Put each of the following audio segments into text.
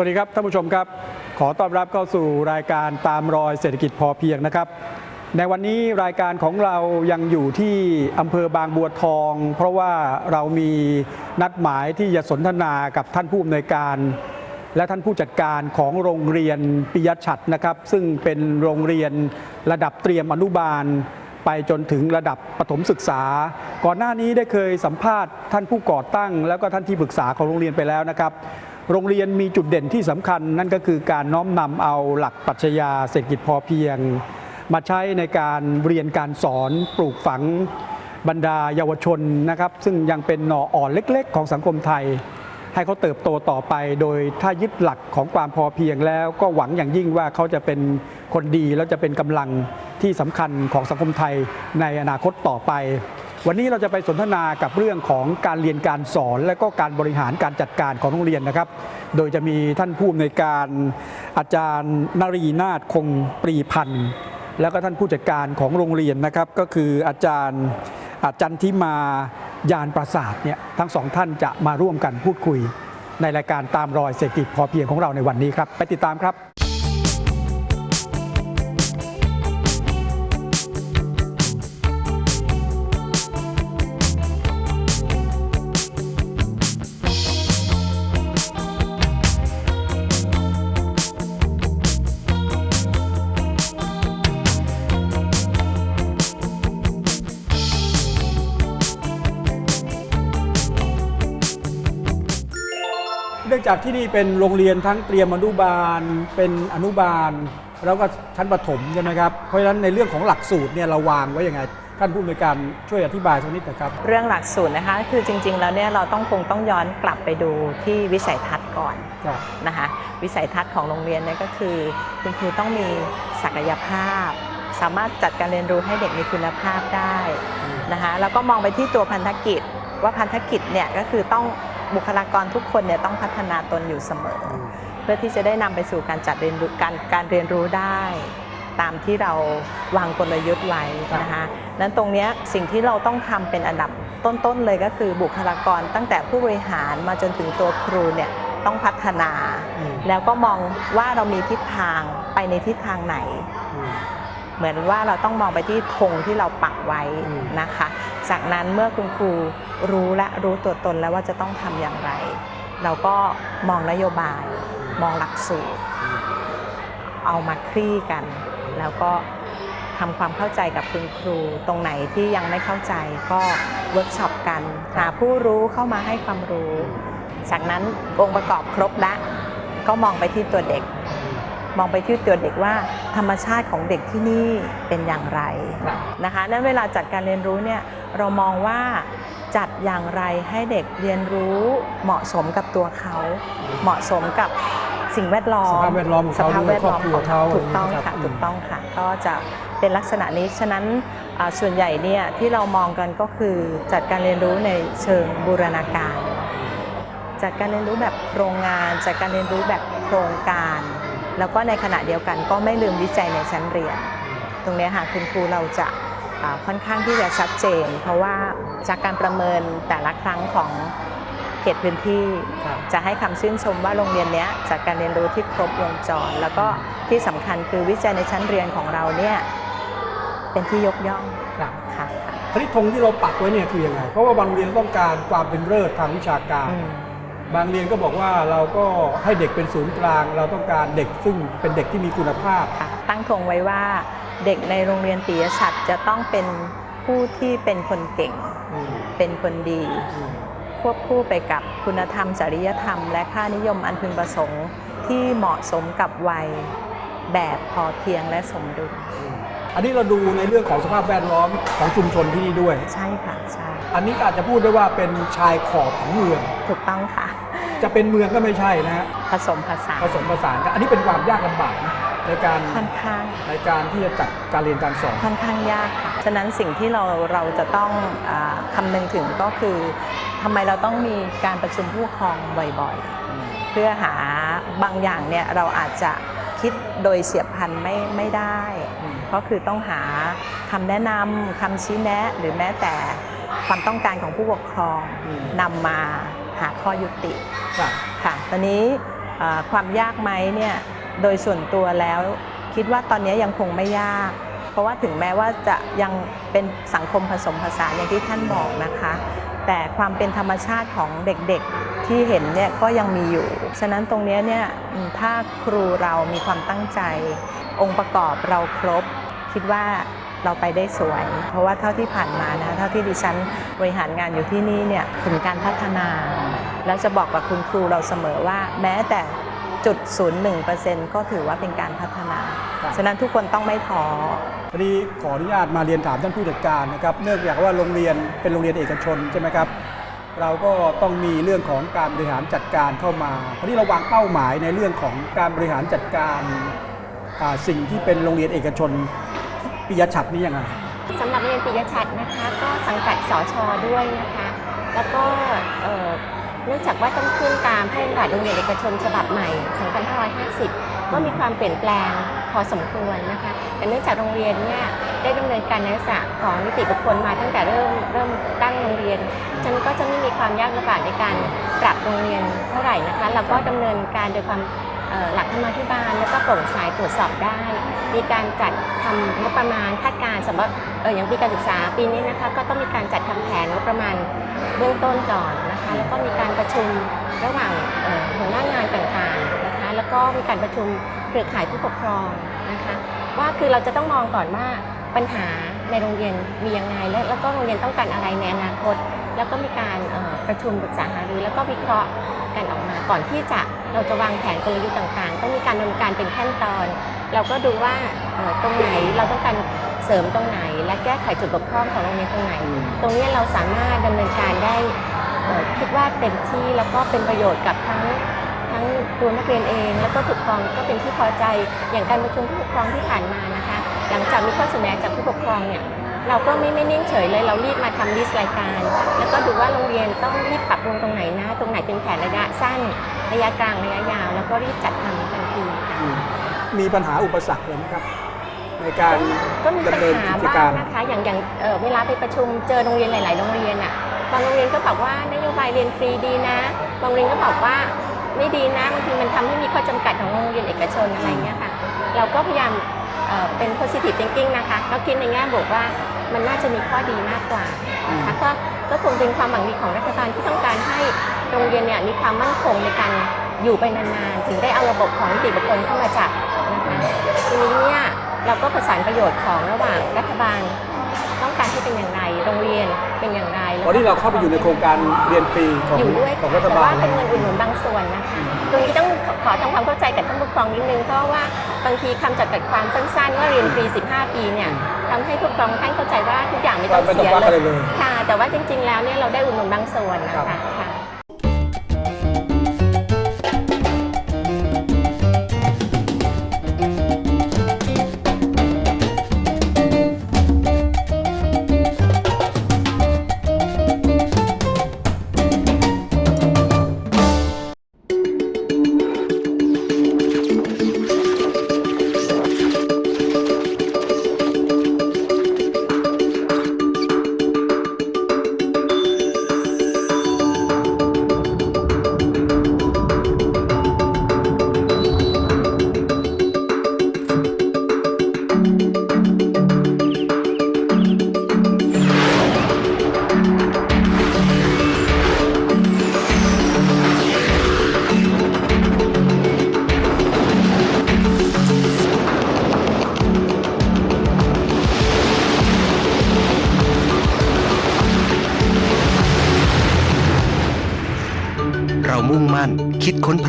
วัสดีครับท่านผู้ชมครับ ขอต้อนรับเข้าสู่รายการตามรอยเศรษฐกิจพอเพียงนะครับ ในวันนี้รายการของเรายังอยู่ที่อำเภอบางบัวทอง เพราะว่าเรามีนัดหมายที่จะสนทนากับท่านผู้อำนวยการ และท่านผู้จัดการของโรงเรียนปิยชัดนะครับ ซึ่งเป็นโรงเรียนระดับเตรียมอนุบาลไปจนถึงระดับประถมศึกษา ก่อนหน้านี้ได้เคยสัมภาษณ์ท่านผู้ก่อตั้ง แล้วก็ท่านที่ปรึกษาของโรงเรียนไปแล้วนะครับ โรงเรียนมีจุดเด่นที่สำคัญนั่นก็คือการน้อมนำเอาหลักปรัชญาเศรษฐกิจพอเพียง มาใช้ในการเรียนการสอนปลูกฝังบรรดาเยาวชนนะครับ ซึ่งยังเป็นหน่ออ่อนเล็ก ๆ ของสังคมไทย ให้เขาเติบโตต่อไป โดยถ้ายึดหลักของความพอเพียงแล้ว ก็หวังอย่างยิ่งว่าเขาจะเป็นคนดีแล้วจะเป็นกำลังที่สำคัญของสังคมไทยในอนาคตต่อไป วันนี้เราจะไปสนทนากับเรื่องของการเรียนการสอน และก็การบริหารการจัดการของโรงเรียนนะครับ โดยจะมีท่านผู้อำนวยการอาจารย์นรีนาถคงปรีพันธ์ แล้วก็ท่านผู้จัดการของโรงเรียนนะครับ ก็คืออาจารย์อาจันทิมายานประสาทเนี่ยทั้งสองท่านจะมาร่วมกันพูดคุย ในรายการตามรอยเศรษฐกิจพอเพียงของเราในวันนี้ครับ ไปติดตามครับ จากที่นี่เป็นโรงเรียนทั้งเตรียมอนุบาล เป็นอนุบาล แล้วก็ชั้นประถมใช่ไหมครับ เพราะฉะนั้นในเรื่องของหลักสูตรเนี่ยเราวางไว้ยังไงท่านผู้อำนวยการช่วยอธิบายสักนิดนะครับ เรื่องหลักสูตรนะคะคือจริง ๆ แล้วเนี่ยเราต้องคงต้องย้อนกลับไปดูที่วิสัยทัศน์ก่อนครับนะคะวิสัยทัศน์ของโรงเรียนเนี่ยก็คือคุณครูต้องมีศักยภาพ สามารถจัดการเรียนรู้ให้เด็กมีคุณภาพได้นะคะแล้วก็มองไปที่ตัวพันธกิจว่าพันธกิจเนี่ยก็คือต้อง บุคลากรทุกคนเนี่ยต้องพัฒนาตนอยู่เสมอ เพื่อที่จะได้นำไปสู่การจัดเรียนรู้การการเรียนรู้ได้ ตามที่เราวางกลยุทธ์ไว้นะคะนั้นตรงเนี้ยสิ่งที่เราต้องทำเป็นอันดับต้นๆเลยก็คือบุคลากรตั้งแต่ผู้บริหารมาจนถึงตัวครูเนี่ยต้องพัฒนาอืมแล้วก็มองว่าเรามีทิศทางไปในทิศทางไหนอืมเหมือนว่าเราต้องมองไปที่ธงที่เราปักไว้อืมนะคะ จากนั้นเมื่อคุณครู รู้และรู้ตัวตนแล้วว่าจะต้องทำอย่างไร เราก็มองนโยบาย มองหลักสูตร เอามาคลี่กัน แล้วก็ทำความเข้าใจกับคุณครู ตรงไหนที่ยังไม่เข้าใจก็เวิร์กช็อปกันหาผู้รู้เข้ามาให้ความรู้ จากนั้นองค์ประกอบครบแล้วก็มองไปที่ตัวเด็ก มองไปที่ตัวเด็กว่า ธรรมชาติของเด็กที่นี่เป็นอย่างไรครับนะคะนั้นเวลาจัดการเรียนรู้เนี่ย เรามองว่าจัดอย่างไรให้เด็กเรียนรู้เหมาะสมกับตัวเขา เหมาะสมกับสิ่งแวดล้อมสภาพแวดล้อมของเขาสภาพแวดล้อมด้วยครอบครัวเขาถูกต้องอะไรอย่างเงี้ยครัค่ะบถูกต้องค่ะ ก็จะเป็นลักษณะนี้ฉะนั้นอ่าส่วนใหญ่เนี่ยที่เรามองกันก็คือจัดการเรียนรู้ในเชิงบูรณาการ จัดการเรียนรู้แบบโครงงาน จัดการเรียนรู้แบบโครงการ แล้วก็ในขณะเดียวกันก็ไม่ลืมวิจัยในชั้นเรียน ตรงเนี้ยค่ะคุณครูเราจะอ่า ค่อนข้างที่จะชัดเจน เพราะว่าจากการประเมินแต่ละครั้งของเขตพื้นที่ครับจะให้คำชื่นชมว่าโรงเรียนเนี้ยจัดการเรียนรู้ที่ครบวงจร แล้วก็ที่สำคัญคือวิจัยในชั้นเรียนของเราเนี่ยเป็นที่ยกย่องครับค่ะค่ะคณิตธงที่เราปักไว้เนี่ยคือยังไง เพราะว่าบางโรงเรียนต้องการความเป็นเลิศทางวิชาการอืมบางเรียนก็บอกว่าเราก็ให้เด็กเป็นศูนย์กลาง เราต้องการเด็กซึ่งเป็นเด็กที่มีคุณภาพค่ะตั้งธงไว้ว่า เด็กในโรงเรียนปิยชัดจะต้องเป็นผู้ที่เป็นคนเก่งอืมเป็นคนดีอืมควบคู่ไปกับคุณธรรมจริยธรรม และค่านิยมอันพึงประสงค์ที่เหมาะสมกับวัยแบบพอเพียงและสมดุล อันนี้เราดูในเรื่องของสภาพแวดล้อมของชุมชนที่นี่ด้วย ใช่ค่ะใช่อันนี้อาจจะพูดได้ว่าเป็นชายขอบของเมือง ถูกต้องค่ะ จะเป็นเมืองก็ไม่ใช่นะฮะผสมผสานผสมผสานกันอันนี้เป็นความยากลำบากนะ ในการค่อนข้างในการที่จะจัดการเรียนการสอนค่อนข้างยากค่ะ ฉะนั้นสิ่งที่เราเราจะต้องอาคำนึงถึงก็คือทำไมเราต้องมีการประชุมผู้ปกครองบ่อยๆ เพื่อหาบางอย่างเนี่ยเราอาจจะคิดโดยเฉียบพลันไม่ไม่ได้ ก็คือต้องหาคำแนะนำคำชี้แนะหรือแม้แต่ความต้องการของผู้ปกครองอืมนำมาหาข้อยุติครับค่ะตอนนี้อ่าความยากไหมเนี่ย โดยส่วนตัวแล้ว คิดว่าตอนนี้ยังคงไม่ยาก เพราะว่าถึงแม้ว่าจะยังเป็นสังคมผสมผสานอย่างที่ท่านบอกนะคะ แต่ความเป็นธรรมชาติของเด็กๆที่เห็นเนี่ยก็ยังมีอยู่ ฉะนั้นตรงนี้เนี่ยถ้าครูเรามีความตั้งใจ องค์ประกอบเราครบ คิดว่าเราไปได้สวย เพราะว่าเท่าที่ผ่านมานะเท่าที่ดิฉันบริหารงานอยู่ที่นี่เนี่ยถึงการพัฒนา แล้วจะบอกกับคุณครูเราเสมอว่า แม้แต่ จุดศูนย์หนึ่งเปอร์เซ็นต์ก็ถือว่าเป็นการพัฒนา ครับ ฉะนั้นทุกคนต้องไม่ท้อวันนี้ขออนุญาตมาเรียนถามท่านผู้จัดการนะครับ เนื่องจากว่าโรงเรียนเป็นโรงเรียนเอกชนใช่ไหมครับ เราก็ต้องมีเรื่องของการบริหารจัดการเข้ามาเพราะที่เราวางเป้าหมายในเรื่องของการบริหารจัดการอ่าสิ่งที่เป็นโรงเรียนเอกชนปิยชัดนี่ยังไง สำหรับเรียนปิยชัดนะคะ ก็สังกัดสชด้วยนะคะ แล้วก็เอ่อ เนื่องจากว่าต้องขึ้นตามพระราชบัญญัติโรงเรียนเอกชนฉบับใหม่ 2550 ก็มีความเปลี่ยนแปลงพอสมควรนะคะ แต่เนื่องจากโรงเรียนเนี่ยได้ดำเนินการในลักษณะของนิติบุคคลมาตั้งแต่เริ่มเริ่มตั้งโรงเรียนฉันก็จะไม่มีความยากลำบากในการปรับโรงเรียนเท่าไหร่นะคะ เราก็ดำเนินการโดยความหลักธรรมาภิบาลแล้วก็โปร่งใสตรวจสอบได้ มีการจัดทำงบประมาณคาดการสำหรับเอออย่างปีการศึกษาปีนี้นะคะก็ต้องมีการจัดทำแผนงบประมาณเบื้องต้นก่อนนะคะแล้วก็มีการประชุมระหว่างหัวหน้างานต่างๆนะคะแล้วก็มีการประชุมเครือข่ายผู้ปกครองนะคะว่าคือเราจะต้องมองก่อนว่าปัญหาในโรงเรียนมียังไง และแล้วก็โรงเรียนต้องการอะไรในอนาคต แล้วก็มีการประชุมปรึกษาหารือแล้วก็วิเคราะห์กันออกมาก่อนที่จะ เราจะวางแผนกลยุทธ์ต่างๆ ต้องมีการดำเนินการเป็นขั้นตอน เราก็ดูว่าเอ่อตรงไหนเราต้องการเสริมตรงไหน และแก้ไขจุดบกพร่องของโรงเรียนตรงไหน ตรงเนี้ยเราสามารถดำเนินการได้เอ่อคิดว่าเต็มที่แล้วก็เป็นประโยชน์กับทั้งทั้งตัวนักเรียนเอง แล้วก็ผู้ปกครองก็เป็นที่พอใจอย่างการประชุมผู้ปกครองที่ผ่านมานะคะ หลังจากมีข้อเสนอจากผู้ปกครองเนี่ย เราก็ไม่ไม่นิ่งเฉยเลยเรารีบมาทำลิสต์รายการ แล้วก็ดูว่าโรงเรียนต้องรีบปรับปรุงตรงไหนนะ ตรงไหนเป็นแผนระยะสั้น ระยะกลางระยะยาว แล้วก็รีบจัดทำทันทีค่ะ มีปัญหาอุปสรรคเลยไหมครับ ในการก็มีปัญดำเนินหากิจบ้ากางร นะคะ อย่างอย่างเอ่อเวลาไปประชุมเจอโรงเรียนหลาย ๆ โรงเรียนอะ บางโรงเรียนก็บอกว่านโยบายเรียนฟรีดีนะ บางโรงเรียนก็บอกว่าไม่ดีนะ บางทีมันทำให้มีข้อจำกัดของโรงเรียนเอกชนอะไรเงี้ยค่ะ เราก็พยายามเอ่อเป็น positive thinking นะคะ ก็คิดในแง่บวกว่า มันน่าจะมีข้อดีมากกว่านะคะก็ก็คงเป็นความหวังดีของรัฐบาลที่ต้องการให้โรงเรียนเนี่ยมีความมั่นคงในการอยู่ไปนานๆ ถึงได้เอาระบบของนิติบุคคลเข้ามาจับนะคะทีนี้เนี่ยเราก็ประสานประโยชน์ของระหว่างรัฐบาล ต้องการให้เป็นอย่างไร โรงเรียนเป็นอย่างไรแล้วตอนนี้เราเข้าไปอยู่ในโครงการเรียนฟรีของอยู่ด้วยของค่ะรัฐแต่บาว่าลเป็นเงินอุดหนุนบางส่วนนะคะตรงนี้ต้องขอทำความเข้าใจกับท่านผู้ปกครองนิดนึงเพราะว่าบางทีคำจำกัดความสั้นๆ ว่าเรียนฟรี 15 ปีเนี่ยทำให้ผู้ปกครองท่านเข้าใจว่าทุกอย่างไม่ต้องไม่ต้องเสียควักอะไรเลยเลยค่ะแต่ว่าจริง ๆ แล้วเนี่ยเราได้อุดหนุนบางส่วนนะครัคะ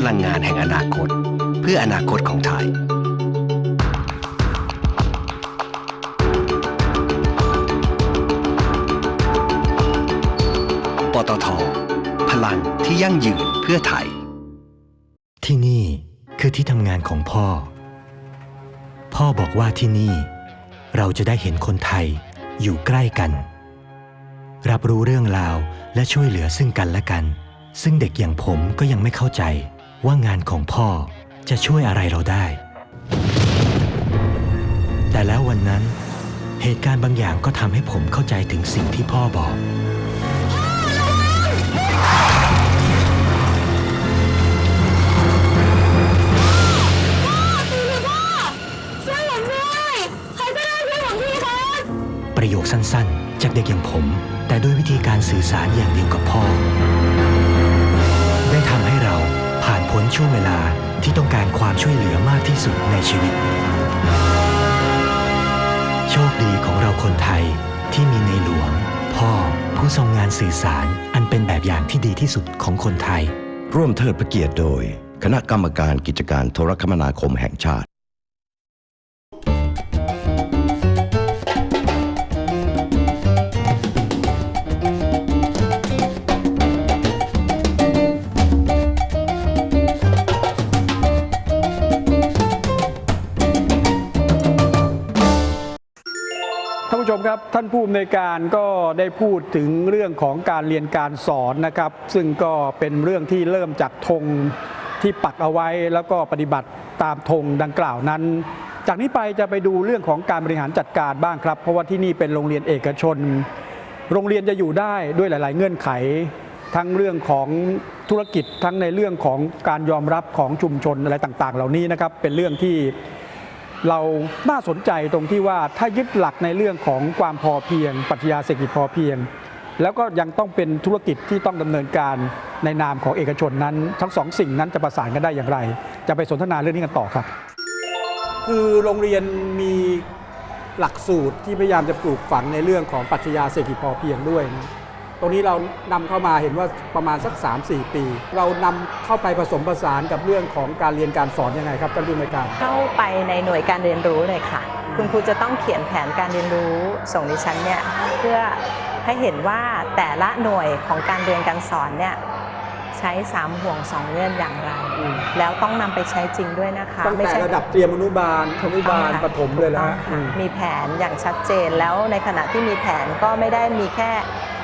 ลังงานแห่งอนาคต เพื่ออนาคตของไทยปตทพลังที่ยั่งยืนเพื่อไทย ที่นี่คือที่ทำงานของพ่อ พ่อบอกว่าที่นี่ เราจะได้เห็นคนไทยอยู่ใกล้กัน รับรู้เรื่องราวและช่วยเหลือซึ่งกันและกัน ซึ่งเด็กอย่างผมก็ยังไม่เข้าใจ ว่างานของพ่อจะช่วยอะไรเราได้ แต่แล้ววันนั้น เหตุการณ์บางอย่างก็ทำให้ผมเข้าใจถึงสิ่งที่พ่อบอก ช่วยผมด้วยใครก็ได้ช่วยผมทีครับ ประโยคสั้นๆ จากเด็กอย่างผม แต่ด้วยวิธีการสื่อสารอย่างเดียวกับพ่อ ช่วงเวลาที่ต้องการความช่วยเหลือมากที่สุดในชีวิต โชคดีของเราคนไทยที่มีในหลวง พ่อผู้ทรงงานสื่อสารอันเป็นแบบอย่างที่ดีที่สุดของคนไทย ร่วมเทิดพระเกียรติโดย คณะกรรมการกิจการโทรคมนาคมแห่งชาติ ผู้ชมครับท่านผู้อำนวยการก็ได้พูดถึงเรื่องของการเรียนการสอนนะครับ ซึ่งก็เป็นเรื่องที่เริ่มจากธงที่ปักเอาไว้แล้วก็ปฏิบัติตามธงดังกล่าวนั้น จากนี้ไปจะไปดูเรื่องของการบริหารจัดการบ้างครับ เพราะว่าที่นี่เป็นโรงเรียนเอกชน โรงเรียนจะอยู่ได้ด้วยหลาย ๆ เงื่อนไข ทั้งเรื่องของธุรกิจทั้งในเรื่องของการยอมรับของชุมชนอะไรต่าง ๆ เหล่านี้นะครับเป็นเรื่องที่ เราน่าสนใจตรงที่ว่าถ้ายึดหลักในเรื่องของความพอเพียงปรัชญาเศรษฐกิจพอเพียง แล้วก็ยังต้องเป็นธุรกิจที่ต้องดำเนินการในนามของเอกชนนั้น ทั้งสองสิ่งนั้นจะประสานกันได้อย่างไร จะไปสนทนาเรื่องนี้กันต่อครับ คือโรงเรียนมีหลักสูตรที่พยายามจะปลูกฝังในเรื่องของปรัชญาเศรษฐกิจพอเพียงด้วยนะ ตรงนี้เรานำเข้ามาเห็นว่าประมาณสัก 3-4 ปี เรานำเข้าไปผสมผสานกับเรื่องของการเรียนการสอนยังไงครับท่านผู้อำนวยการ เข้าไปในหน่วยการเรียนรู้เลยค่ะ คุณครูจะต้องเขียนแผนการเรียนรู้ส่งดิฉันเนี่ยเพื่อให้เห็นว่าแต่ละหน่วยของการเรียนการสอนเนี่ยใช้ 3 ห่วง 2 เงื่อนอย่างไร อืม แล้วต้องนำไปใช้จริงด้วยนะคะตั้งไม่แต่ใช่ ระดับเตรียมอนุบาลอนุบาลถูกต้องค่ะประถมเลยแล้วถูกต้องค่ะมีแผนอย่างชัดเจนแล้วในขณะที่มีแผนก็ไม่ได้มีแค่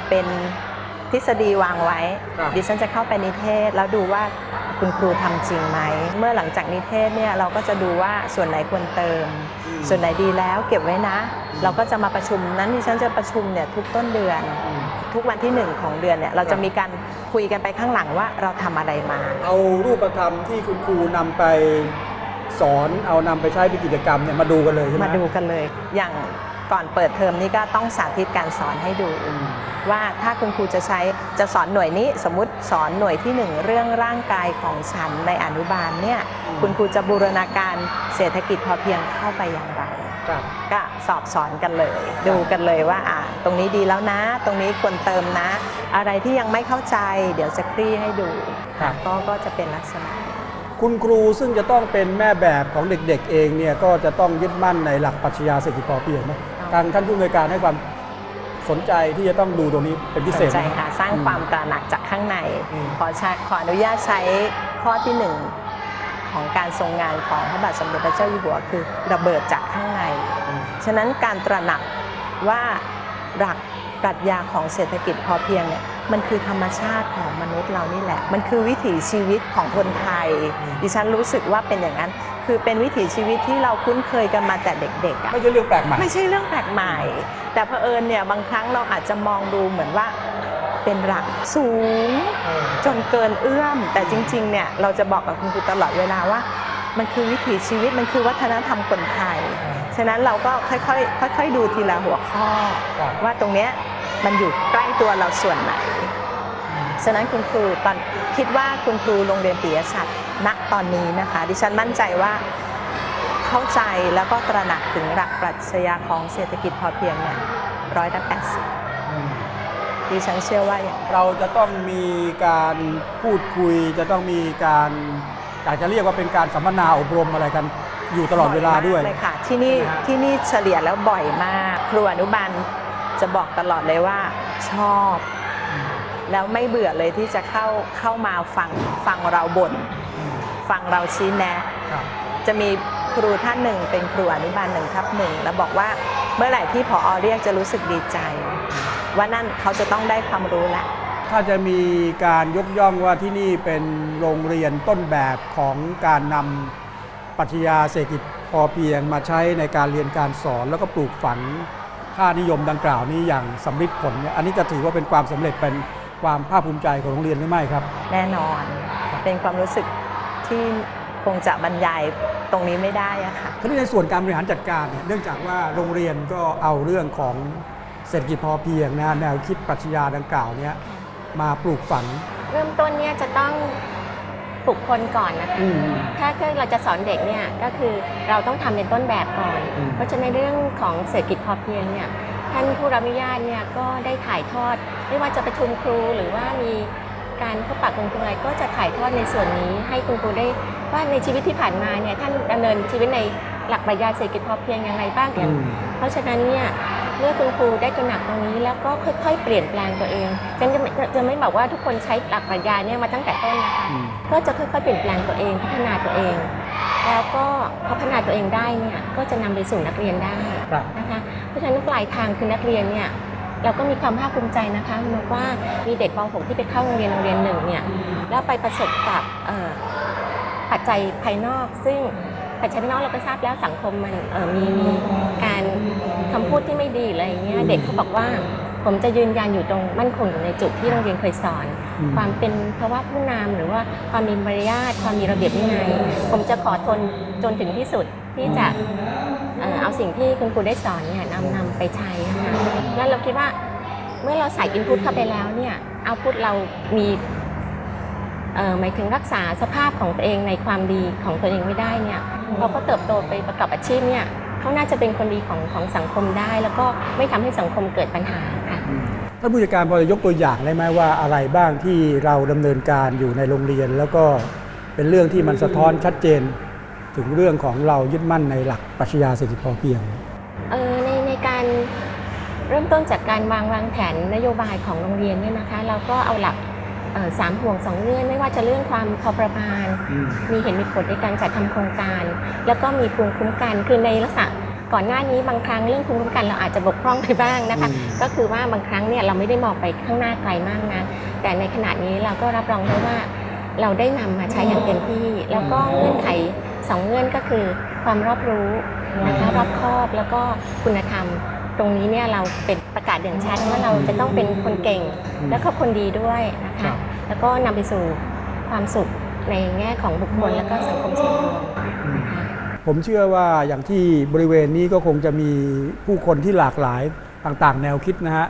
เป็นทฤษฎีวางไว้ ครับดิฉันจะเข้าไปนิเทศ แล้วดูว่าคุณครูทำจริงไหม เมื่อหลังจากนิเทศเนี่ยเราก็จะดูว่าส่วนไหนควรเติมส่วนไหนดีแล้วเก็บไว้นะ เราก็จะมาประชุมนั้นดิฉันจะประชุมเนี่ยทุกต้นเดือนทุกวันที่หนึ่งของเดือนเนี่ยเราจะมีการคุยกันไปข้างหลังว่าเราทำอะไรมา เอารูปธรรมที่คุณครูนำไปสอนเอานำไปใช้เป็นกิจกรรมเนี่ยมาดูกันเลยใช่ไหมมาดูกันเลย อย่างก่อนเปิดเทอมนี้ก็ต้องสาธิตการสอนให้ดู ว่าถ้าคุณครูจะใช้จะสอนหน่วยนี้สมมุติสอนหน่วยที่หนึ่งเรื่องร่างกายของฉันในอนุบาลเนี่ยอืมคุณครูจะบูรณาการเศรษฐกิจพอเพียงเข้าไปอย่างไรครับก็สอบสอนกันเลย ดูกันเลยว่าอ่าตรงนี้ดีแล้วนะ ตรงนี้ควรเติมนะ อะไรที่ยังไม่เข้าใจ เดี๋ยวจะคลี่ให้ดูครับก็ก็จะเป็นลักษณะนี้คุณครูซึ่งจะต้องเป็นแม่แบบของเด็กๆเองเนี่ยก็จะต้องยึดมั่นในหลักปรัชญาเศรษฐกิจพอเพียงไหมทางท่านผู้อำนวยการให้ความ สนใจที่จะต้องดูตรงนี้เป็นพิเศษสนใจไหมค่ะ สร้างความตระหนักจากข้างในอืมขอใช้ขออนุญาตใช้ข้อที่หนึ่งของการทรงงานของพระบาทสมเด็จพระเจ้าอยู่หัวคือระเบิดจากข้างใน ฉะนั้นการตระหนักว่าหลักปรัชญาของเศรษฐกิจพอเพียงเนี่ยมันคือธรรมชาติของมนุษย์เรานี่แหละ มันคือวิถีชีวิตของคนไทย ดิฉันรู้สึกว่าเป็นอย่างนั้น คือเป็นวิถีชีวิตที่เราคุ้นเคยกันมาแต่เด็กๆอะไม่ใช่เรื่องแปลกใหม่ ไม่ใช่เรื่องแปลกใหม่ แต่เผอิญเนี่ยบางครั้งเราอาจจะมองดูเหมือนว่าเป็นหลักสูง จนเกินเอื้อม แต่จริงๆเนี่ยเราจะบอกกับคุณครูตลอดเวลาว่า มันคือวิถีชีวิตมันคือวัฒนธรรมคนไทย ฉะนั้นเราก็ค่อยๆค่อยๆดูทีละหัวข้อครับว่าตรงเนี้ยมันอยู่ใกล้ตัวเราส่วนไหนฉะนั้นคุณครูตอนคิดว่าคุณครูโรงเรียนปิยชัด ณตอนนี้นะคะ ดิฉันมั่นใจว่าเข้าใจแล้วก็ตระหนักถึงหลักปรัชญาของเศรษฐกิจพอเพียงเนี่ยร้อยละแปดสิบดิฉันเชื่อว่าอย่างเราจะต้องมีการพูดคุย จะต้องมีการอยากจะเรียกว่าเป็นการสัมมนาอบรมอะไรกันอยู่ตลอดเวลาด้วยบ่อมกเลยค่ะ ที่นี่ใช่ไหมฮะที่นี่เฉลี่ยแล้วบ่อยมาก ครูอนุบาลจะบอกตลอดเลยว่าชอบ แล้วไม่เบื่อเลยที่จะเข้าเข้ามาฟังฟังเราบ่น ฟังเราชี้แนะครับจะมีครูท่านหนึ่งเป็นครูอนุบาลหนึ่งทับหนึ่งแล้วบอกว่าเมื่อไหร่ที่ผอเรียกจะรู้สึกดีใจ ว่านั่นเขาจะต้องได้ความรู้ละถ้าจะมีการยกย่องว่าที่นี่เป็นโรงเรียนต้นแบบของการนำปรัชญาเศรษฐกิจพอเพียงมาใช้ในการเรียนการสอนแล้วก็ปลูกฝังค่านิยมดังกล่าวนี้อย่างสำลิดผลเนี่ยอันนี้จะถือว่าเป็นความสำเร็จเป็นความภาคภูมิใจของโรงเรียนหรือไม่ครับ แน่นอนเป็นความรู้สึก ที่คงจะบรรยายตรงนี้ไม่ได้อะค่ะทีนี้ในส่วนการบริหารจัดการเนี่ยเนื่องจากว่าโรงเรียนก็เอาเรื่องของเศรษฐกิจพอเพียงนะแนวคิดปรัชญาดังกล่าวเนี้ยมาปลูกฝัง เริ่มต้นเนี่ยจะต้องปลุกคนก่อนนะคะอืม ถ้าเกิดเราจะสอนเด็กเนี่ยก็คือเราต้องทำเป็นต้นแบบก่อน อืม เพราะฉะนั้นในเรื่องของเศรษฐกิจพอเพียงเนี่ยท่านผู้รับอนุญาตเนี่ยก็ได้ถ่ายทอด ไม่ว่าจะประชุมครูหรือว่ามี การพบปะคุณครูอะไรก็จะถ่ายทอดในส่วนนี้ ให้คุณครูได้ว่าในชีวิตที่ผ่านมาเนี่ยท่านดำเนินชีวิตในหลักปรัชญาเศรษฐกิจพอเพียงอย่างไรบ้างอืมเพราะฉะนั้นเนี่ยเมื่อคุณครูได้ตระหนักตรงนี้แล้วก็ค่อยๆ เปลี่ยนแปลงตัวเองฉันจะไม่จะไม่บอกว่าทุกคนใช้หลักปรัชญาเนี่ยมาตั้งแต่ต้นนะคะอืมก็จะค่อยๆเปลี่ยนแปลงตัวเองพัฒนาตัวเอง แล้วก็พอพัฒนาตัวเองได้เนี่ยก็จะนำไปสู่นักเรียนได้ครับนะคะเพราะฉะนั้นปลายทางคือนักเรียนเนี่ย เราก็มีความภาคภูมิใจนะคะคุณบอกว่ามีเด็กป .6 ที่ไปเข้าโรงเรียนโรงเรียนหนึ่งเนี่ยแล้วไปประสบกับเอ่อปัจจัยภายนอก ซึ่งปัจจัยภายนอกเราก็ทราบแล้วสังคมมันเอ่อมีมีการคำพูดที่ไม่ดีอะไรอย่างเงี้ยเด็กเขาบอกว่าผมจะยืนยันอยู่ตรงมั่นคงอยู่ในจุดที่โรงเรียนเคยสอนอืมความเป็นภาวะผู้นำหรือว่าความมีมารยาทความมีระเบียบวินัยผมจะขอทนจนถึงที่สุดที่จะ เอ่อเอาสิ่งที่คุณครูได้สอนเนี่ยนำนำไปใช้นะคะแล้วเราคิดว่าเมื่อเราใส่อินพุตเข้าไปแล้วเนี่ยเอาพุตเรามีเอ่อหมายถึงรักษาสภาพของตัวเองในความดีของตัวเองไม่ได้เนี่ยเราก็เติบโตไปประกอบอาชีพเนี่ยเขาน่าจะเป็นคนดีของของสังคมได้ แล้วก็ไม่ทำให้สังคมเกิดปัญหาค่ะท่านผู้จัดการพอจะยกตัวอย่างได้ไหมว่าอะไรบ้างที่เราดำเนินการอยู่ในโรงเรียน แล้วก็เป็นเรื่องที่มันสะท้อนชัดเจน ถึงเรื่องของเรายึดมั่นในหลักปรัชญาเศรษฐกิจพอเพียงเออในในการเริ่มต้นจากการวางวางแผนนโยบายของโรงเรียนเนี่ยนะคะเราก็เอาหลักเอ่อสามห่วงสองเงื่อนไม่ว่าจะเรื่องความพอประมาณอืมมีเห็นมีผลในการจัดทำโครงการ แล้วก็มีภูมิคุ้มกันคือในลักษณะก่อนหน้านี้บางครั้งเรื่องภูมิคุ้มกันเราอาจจะบกพร่องไปบ้างนะคะอืมก็คือว่าบางครั้งเนี่ยเราไม่ได้มองไปข้างหน้าไกลมากนะแต่ในขณะนี้เราก็รับรองได้ว่าเราได้นำมาใช้อย่างเต็มที่ แล้วก็เงื่อนไข สองเงื่อนก็คือความรอบรู้นะคะรอบคอบแล้วก็คุณธรรม ตรงนี้เนี่ยเราเป็นประกาศเด่นชัดว่าเราจะต้องเป็นคนเก่ง แล้วก็คนดีด้วยนะครัคะบแล้วก็นำไปสู่ความสุขในแง่ของบุคคลแล้วก็สังคมส่วนรวมอืมนะคะผมเชื่อว่าอย่างที่บริเวณนี้ก็คงจะมีผู้คนที่หลากหลายต่างๆ แนวคิดนะฮะ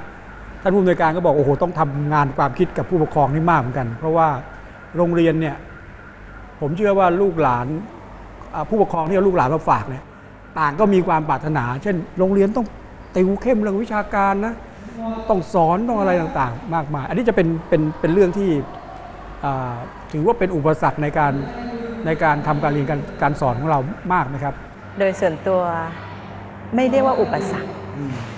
ท่านผู้อำนวยการก็บอกโอ้โหต้องทำงานความคิดกับผู้ปกครองนี่มากเหมือนกัน เพราะว่าโรงเรียนเนี่ยผมเชื่อว่าลูกหลานอ่า ผู้ปกครองที่เอาลูกหลานมาฝากเนี่ยต่างก็มีความปรารถนา เช่น โรงเรียนต้องติวเข้มเรื่องวิชาการนะต้องสอนต้องอะไรต่างๆ มากมาย อันนี้จะเป็นเป็นเป็นเรื่องที่อ่าถือว่าเป็นอุปสรรคในการในการทำการเรียนการการสอนของเรามากไหมครับ โดยส่วนตัวไม่เรียกว่าอุปสรรค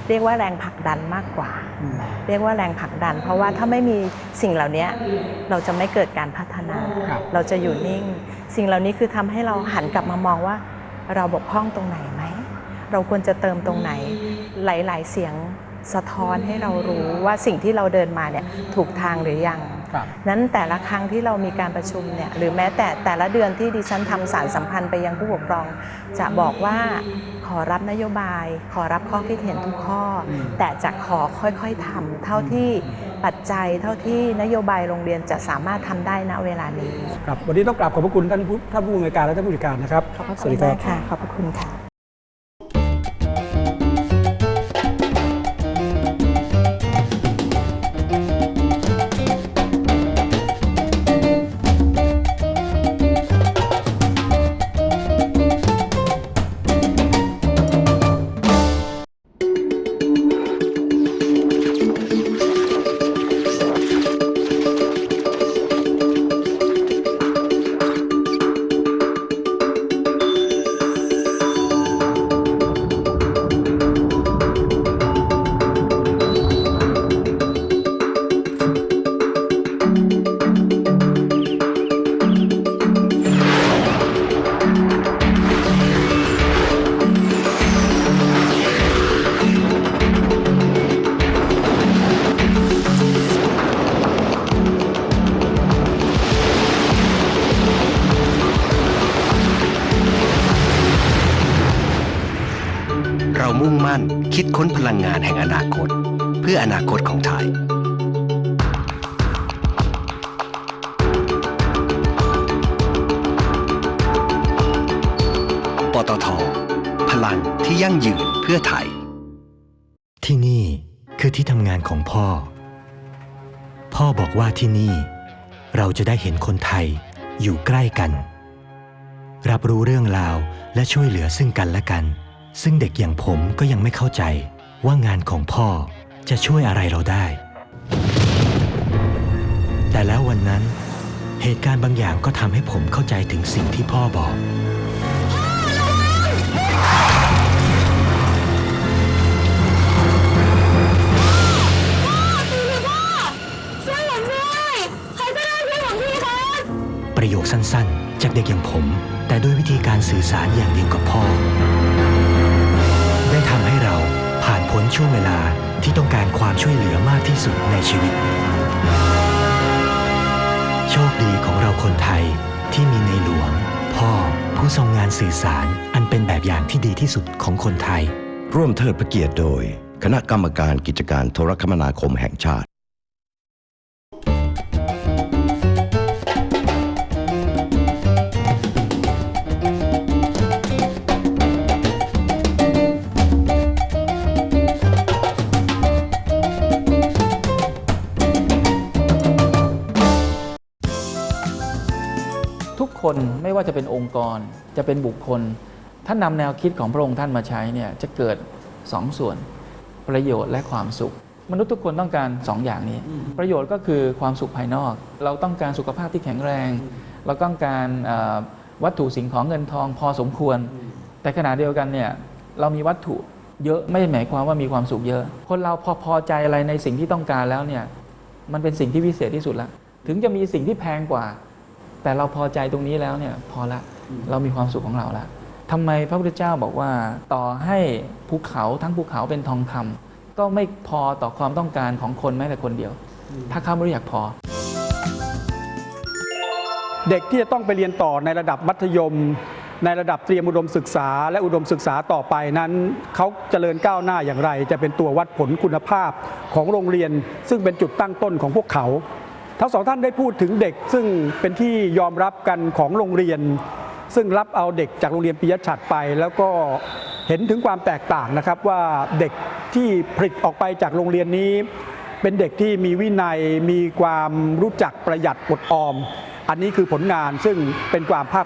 เรียกว่าแรงผลักดันมากกว่าอืมเรียกว่าแรงผลักดัน เพราะว่าถ้าไม่มีสิ่งเหล่านี้เราจะไม่เกิดการพัฒนาครับเราจะอยู่นิ่ง สิ่งเหล่านี้คือทำให้เราหันกลับมามองว่า เราบกพร่องตรงไหนไหม เราควรจะเติมตรงไหนหลาย ๆ เสียงสะท้อนให้เรารู้ว่าสิ่งที่เราเดินมาเนี่ยถูกทางหรือยังครับ นั้นแต่ละครั้งที่เรามีการประชุมเนี่ยหรือแม้แต่แต่ละเดือนที่ดิฉันทำสารสัมพันธ์ไปยังผู้ปกครอง จะบอกว่าขอรับนโยบาย ขอรับข้อคิดเห็นทุกข้ออมแต่จะขอค่อยๆทำเท่าที่ปัจจัยเท่าที่นโยบายโรงเรียนจะสามารถทำได้ณเวลานี้ครับวันนี้ต้องกราบขอบพระคุณท่านผู้ท่านผู้อำนวยการและท่านผู้จัดการนะครับขอบพระสคุวัสณดีครัมาบกค่ะขอบพระคุณค่ะ คิดค้นพลังงานแห่งอนาคต เพื่ออนาคตของไทย ปตท พลังที่ยั่งยืนเพื่อไทย ที่นี่คือที่ทำงานของพ่อ พ่อบอกว่าที่นี่ เราจะได้เห็นคนไทยอยู่ใกล้กัน รับรู้เรื่องราวและช่วยเหลือซึ่งกันและกัน ซึ่งเด็กอย่างผมก็ยังไม่เข้าใจว่างานของพ่อจะช่วยอะไรเราได้ แต่แล้ววันนั้น เหตุการณ์บางอย่างก็ทำให้ผมเข้าใจถึงสิ่งที่พ่อบอก ประโยคสั้นๆ จากเด็กอย่างผม แต่ด้วยวิธีการสื่อสารอย่างเดียวกับพ่อ ช่วงเวลาที่ต้องการความช่วยเหลือมากที่สุดในชีวิต โชคดีของเราคนไทยที่มีในหลวง พ่อผู้ทรงงานสื่อสารอันเป็นแบบอย่างที่ดีที่สุดของคนไทย ร่วมเทิดพระเกียรติโดย คณะกรรมการกิจการโทรคมนาคมแห่งชาติ คนไม่ว่าจะเป็นองค์กร จะเป็นบุคคล ท่านนำแนวคิดของพระองค์ท่านมาใช้เนี่ยจะเกิดสองส่วนประโยชน์และความสุข มนุษย์ทุกคนต้องการสองอย่างนี้ ประโยชน์ก็คือความสุขภายนอก เราต้องการสุขภาพที่แข็งแรง เราต้องการเอ่อวัตถุสิ่งของเงินทองพอสมควร แต่ขณะเดียวกันเนี่ยเรามีวัตถุเยอะไม่ได้หมายความว่ามีความสุขเยอะ คนเราพอพอใจอะไรในสิ่งที่ต้องการแล้วเนี่ยมันเป็นสิ่งที่วิเศษที่สุดละถึงจะมีสิ่งที่แพงกว่า แต่เราพอใจตรงนี้แล้วเนี่ยพอละเรามีความสุขของเราละทำไมพระพุทธเจ้าบอกว่าต่อให้ภูเขาทั้งภูเขาเป็นทองคำก็ไม่พอต่อความต้องการของคนแม้แต่คนเดียว ถ้าเขาไม่รู้อยากพอ เด็กที่จะต้องไปเรียนต่อในระดับมัธยม ในระดับเตรียมอุดมศึกษา และอุดมศึกษาต่อไปนั้นเขาเจริญก้าวหน้าอย่างไร จะเป็นตัววัดผลคุณภาพของโรงเรียน ซึ่งเป็นจุดตั้งต้นของพวกเขา ทั้งสองท่านได้พูดถึงเด็ก ซึ่งเป็นที่ยอมรับกันของโรงเรียน ซึ่งรับเอาเด็กจากโรงเรียนปิยฉัตรไป แล้วก็เห็นถึงความแตกต่างนะครับว่าเด็กที่ผลิตออกไปจากโรงเรียนนี้ เป็นเด็กที่มีวินัยมีความรู้จักประหยัดอดออม อันนี้คือผลงานซึ่งเป็นความภาค